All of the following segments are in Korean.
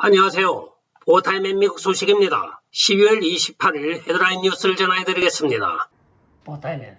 안녕하세요. 오타임의 미국 소식입니다. 12월 28일 헤드라인 뉴스를 전해드리겠습니다. 보타이맨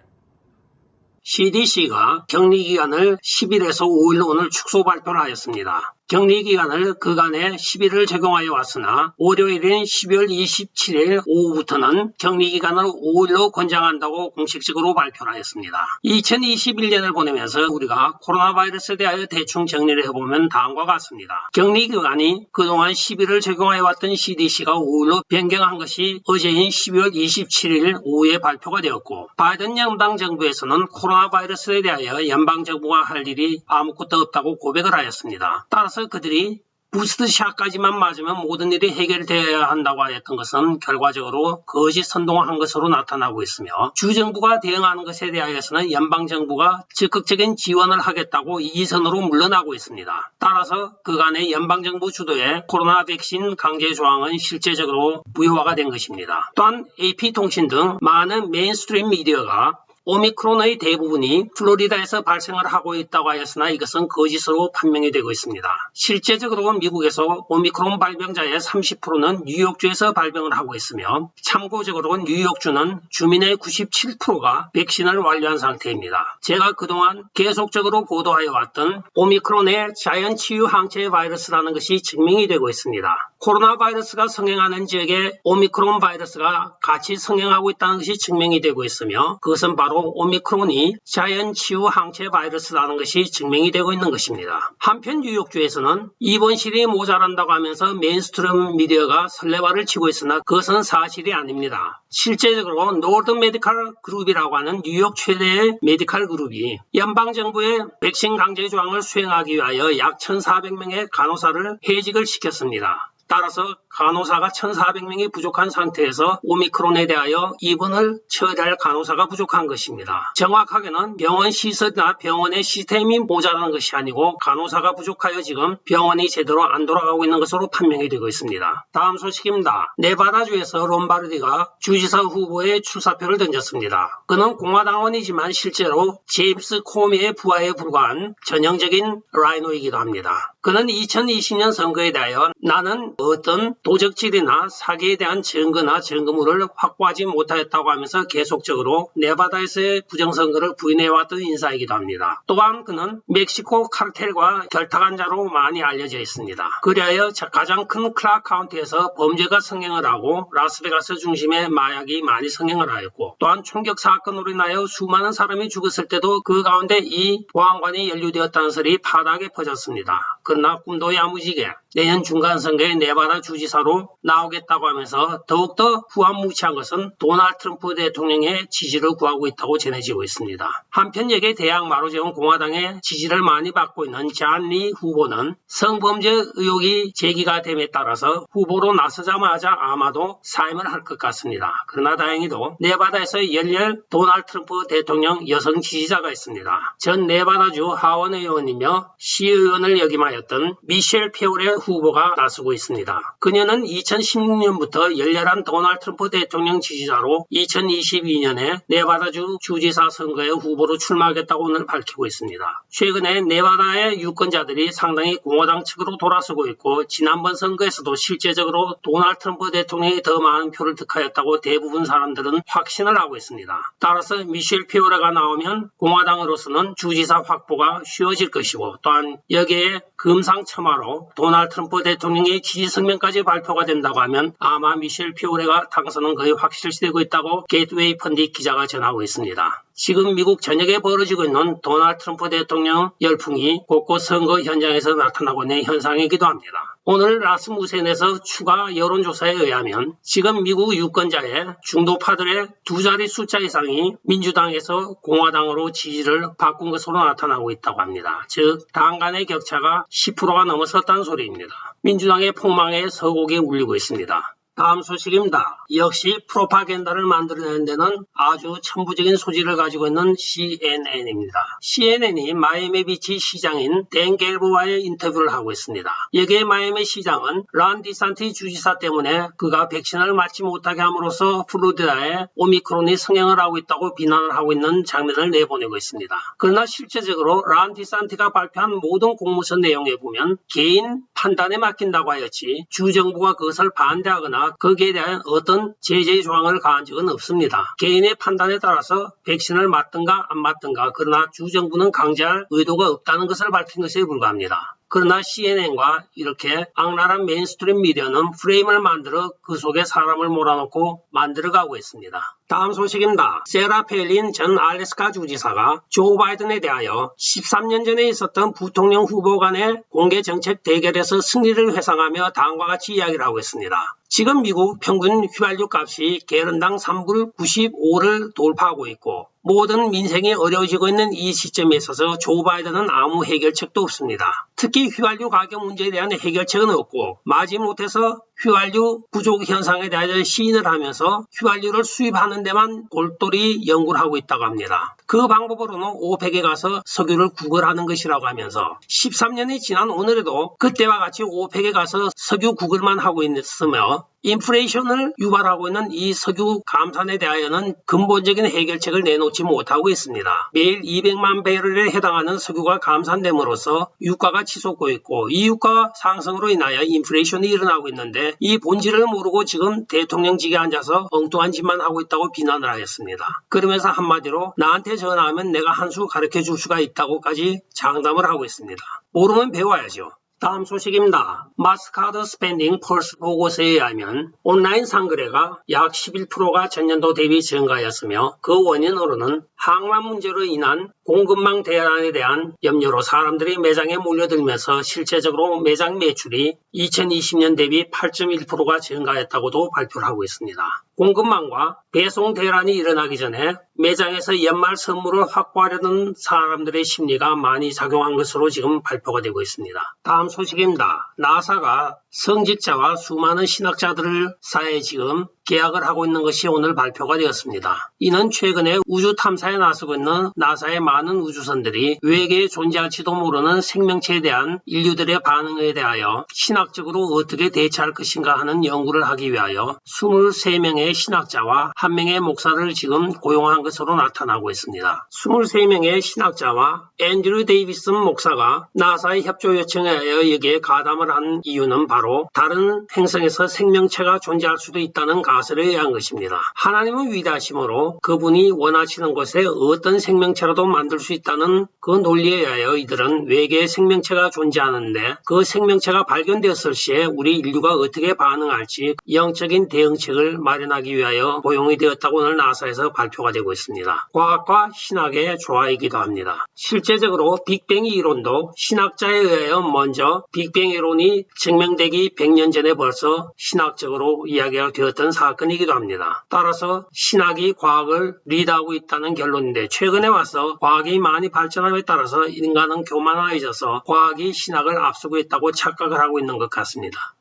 CDC가 격리 기간을 10일에서 5일로 오늘 축소 발표를 하였습니다. 격리 기간을 그간에 10일을 적용하여 왔으나 월요일인 12월 27일 오후부터는 격리 기간을 5일로 권장한다고 공식적으로 발표를 하였습니다. 2021년을 보내면서 우리가 코로나 바이러스에 대하여 대충 정리를 해보면 다음과 같습니다. 격리 기간이 그동안 10일을 적용하여 왔던 CDC가 5일로 변경한 것이 어제인 12월 27일 오후에 발표가 되었고 바이든 연방 정부에서는 코로나 바이러스에 대하여 연방 정부가 할 일이 아무것도 없다고 고백을 하였습니다. 따라서 그들이 부스트샷까지만 맞으면 모든 일이 해결되어야 한다고 하였던 것은 결과적으로 거짓 선동을 한 것으로 나타나고 있으며 주정부가 대응하는 것에 대하여서는 연방정부가 적극적인 지원을 하겠다고 이선으로 물러나고 있습니다. 따라서 그간의 연방정부 주도의 코로나 백신 강제 조항은 실제적으로 무효화가 된 것입니다. 또한 AP통신 등 많은 메인스트림 미디어가 오미크론의 대부분이 플로리다에서 발생을 하고 있다고 하였으나 이것은 거짓으로 판명이 되고 있습니다. 실제적으로 미국에서 오미크론 발병자의 30%는 뉴욕주에서 발병을 하고 있으며 참고적으로 뉴욕주는 주민의 97%가 백신을 완료한 상태입니다. 제가 그동안 계속적으로 보도하여 왔던 오미크론의 자연 치유 항체 바이러스라는 것이 증명이 되고 있습니다. 코로나 바이러스가 성행하는 지역에 오미크론 바이러스가 같이 성행하고 있다는 것이 증명이 되고 있으며 그것은 바로 오미크론이 자연 치유 항체 바이러스라는 것이 증명이 되고 있는 것입니다. 한편 뉴욕주에서는 입원 실이 모자란다고 하면서 메인스트림 미디어가 설레발을 치고 있으나 그것은 사실이 아닙니다. 실제적으로 노던 메디칼 그룹이라고 하는 뉴욕 최대의 메디칼 그룹이 연방정부의 백신 강제 조항을 수행하기 위하여 약 1,400명의 간호사를 해직을 시켰습니다. 따라서 간호사가 1,400명이 부족한 상태에서 오미크론에 대하여 입원을 처리할 간호사가 부족한 것입니다. 정확하게는 병원 시설이나 병원의 시스템이 모자라는 것이 아니고 간호사가 부족하여 지금 병원이 제대로 안 돌아가고 있는 것으로 판명이 되고 있습니다. 다음 소식입니다. 네바다주에서 롬바르디가 주지사 후보의 출사표를 던졌습니다. 그는 공화당원이지만 실제로 제임스 코미의 부하에 불과한 전형적인 라이노이기도 합니다. 그는 2020년 선거에 대하여 나는 어떤 도적질이나 사기에 대한 증거나 증거물을 확보하지 못하였다고 하면서 계속적으로 네바다에서의 부정선거를 부인해왔던 인사이기도 합니다. 또한 그는 멕시코 카르텔과 결탁한 자로 많이 알려져 있습니다. 그리하여 가장 큰 클락 카운티에서 범죄가 성행을 하고 라스베가스 중심의 마약이 많이 성행을 하였고 또한 총격 사건으로 인하여 수많은 사람이 죽었을 때도 그 가운데 이 보안관이 연루되었다는 설이 바닥에 퍼졌습니다. 그러나 꿈도 야무지게 내년 중간선거에 네바다 주지사로 나오겠다고 하면서 더욱더 후한무치한 것은 도널드 트럼프 대통령의 지지를 구하고 있다고 전해지고 있습니다. 한편 여기에 대학 마로제온 공화당의 지지를 많이 받고 있는 잔리 후보는 성범죄 의혹이 제기가 됨에 따라서 후보로 나서자마자 아마도 사임을 할 것 같습니다. 그러나 다행히도 네바다에서 열렬 도널드 트럼프 대통령 여성 지지자가 있습니다. 전 네바다주 하원 의원이며 시의원을 역임하 였던 미셸 페오레 후보가 나서고 있습니다. 그녀는 2016년부터 열렬한 도널드 트럼프 대통령 지지자로 2022년에 네바다주 주지사 선거에 후보로 출마하겠다고 오늘 밝히고 있습니다. 최근에 네바다의 유권자들이 상당히 공화당 측으로 돌아서고 있고 지난번 선거에서도 실제적으로 도널드 트럼프 대통령이 더 많은 표를 득하였다고 대부분 사람들은 확신을 하고 있습니다. 따라서 미셸 피오레가 나오면 공화당으로서는 주지사 확보가 쉬워질 것이고 또한 여기에 금상첨화로 도널드 트럼프 대통령의 지지 성명까지 발표가 된다고 하면 아마 미셸 피오레가 당선은 거의 확실시되고 있다고 게이트웨이 펀디 기자가 전하고 있습니다. 지금 미국 전역에 벌어지고 있는 도널드 트럼프 대통령 열풍이 곳곳 선거 현장에서 나타나고 있는 현상이기도 합니다. 오늘 라스무센에서 추가 여론조사에 의하면 지금 미국 유권자의 중도파들의 두 자리 숫자 이상이 민주당에서 공화당으로 지지를 바꾼 것으로 나타나고 있다고 합니다. 즉, 당 간의 격차가 10%가 넘어섰다는 소리입니다. 민주당의 폭망에 서곡이 울리고 있습니다. 다음 소식입니다. 역시 프로파겐다를 만들어내는 데는 아주 천부적인 소질을 가지고 있는 CNN입니다. CNN이 마이애미 비치 시장인 댄 갤버와의 인터뷰를 하고 있습니다. 여기에 마이애미 시장은 란 디산티 주지사 때문에 그가 백신을 맞지 못하게 함으로써 플로리다에 오미크론이 성행을 하고 있다고 비난을 하고 있는 장면을 내보내고 있습니다. 그러나 실제적으로 란 디산티가 발표한 모든 공문서 내용에 보면 개인 판단에 맡긴다고 하였지 주정부가 그것을 반대하거나 거기에 대한 어떤 제재 조항을 가한 적은 없습니다. 개인의 판단에 따라서 백신을 맞든가 안 맞든가 그러나 주정부는 강제할 의도가 없다는 것을 밝힌 것에 불과합니다. 그러나 CNN과 이렇게 악랄한 메인스트림 미디어는 프레임을 만들어 그 속에 사람을 몰아넣고 만들어가고 있습니다. 다음 소식입니다. 세라 펠린 전 알래스카 주지사가 조 바이든에 대하여 13년 전에 있었던 부통령 후보 간의 공개 정책 대결에서 승리를 회상하며 다음과 같이 이야기를 하고 있습니다. 지금 미국 평균 휘발유 값이 게런당 3불 95를 돌파하고 있고 모든 민생이 어려워지고 있는 이 시점에 있어서 조 바이든은 아무 해결책도 없습니다. 특히 휘발유 가격 문제에 대한 해결책은 없고 마지못해서 휘발유 부족 현상에 대하여 시인을 하면서 휘발유를 수입하는 데만 골똘히 연구를 하고 있다고 합니다. 그 방법으로는 오펙에 가서 석유를 구걸하는 것이라고 하면서 13년이 지난 오늘에도 그때와 같이 오펙에 가서 석유 구걸만 하고 있으며 인플레이션을 유발하고 있는 이 석유 감산에 대하여는 근본적인 해결책을 내놓지 못하고 있습니다. 매일 200만 배럴에 해당하는 석유가 감산됨으로써 유가가 치솟고 있고 이 유가 상승으로 인하여 인플레이션이 일어나고 있는데 이 본질을 모르고 지금 대통령직에 앉아서 엉뚱한 짓만 하고 있다고 비난을 하였습니다. 그러면서 한마디로 나한테 전화하면 내가 한 수 가르쳐 줄 수가 있다고까지 장담을 하고 있습니다. 모르면 배워야죠. 다음 소식입니다. 마스카드 스펜딩 펄스 보고서에 의하면 온라인 상거래가 약 11%가 전년도 대비 증가하였으며 그 원인으로는 항만 문제로 인한 공급망 대란에 대한 염려로 사람들이 매장에 몰려들면서 실제적으로 매장 매출이 2020년 대비 8.1%가 증가했다고도 발표를 하고 있습니다. 공급망과 배송 대란이 일어나기 전에 매장에서 연말 선물을 확보하려는 사람들의 심리가 많이 작용한 것으로 지금 발표가 되고 있습니다. 다음 소식입니다. 나사가 성직자와 수많은 신학자들을 사이에 지금 계약을 하고 있는 것이 오늘 발표가 되었습니다. 이는 최근에 우주 탐사에 나서고 있는 나사의 많은 우주선들이 외계에 존재할지도 모르는 생명체에 대한 인류들의 반응에 대하여 신학적으로 어떻게 대처할 것인가 하는 연구를 하기 위하여 23명의 신학자와 1명의 목사를 지금 고용한 것으로 나타나고 있습니다. 23명의 신학자와 앤드류 데이비슨 목사가 나사의 협조 요청에 의하여 여기에 가담을 한 이유는 바로 다른 행성에서 생명체가 존재할 수도 있다는 가설에 의한 것입니다. 하나님은 위대하심으로 그분이 원하시는 곳에 어떤 생명체라도 만들 수 있다는 그 논리에 의하여 이들은 외계에 생명체가 존재하는데 그 생명체가 발견되었을 시에 우리 인류가 어떻게 반응할지 영적인 대응책을 마련하기 위하여 고용이 되었다고 오늘 나사에서 발표가 되고 있습니다. 과학과 신학의 조화이기도 합니다. 실제적으로 빅뱅 이론도 신학자에 의하여 먼저 빅뱅 이론이 증명되기 100년 전에 벌써 신학적으로 이야기가 되었던 사건이기도 합니다. 따라서 신학이 과학을 리드하고 있다는 결론인데 최근에 와서 과학이 많이 발전함에 따라서 인간은 교만해져서 과학이 신학을 앞서고 있다고 착각을 하고 있는 것 같습니다.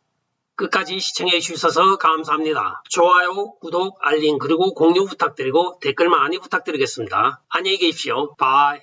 끝까지 시청해 주셔서 감사합니다. 좋아요, 구독, 알림 그리고 공유 부탁드리고 댓글 많이 부탁드리겠습니다. 안녕히 계십시오. 바이.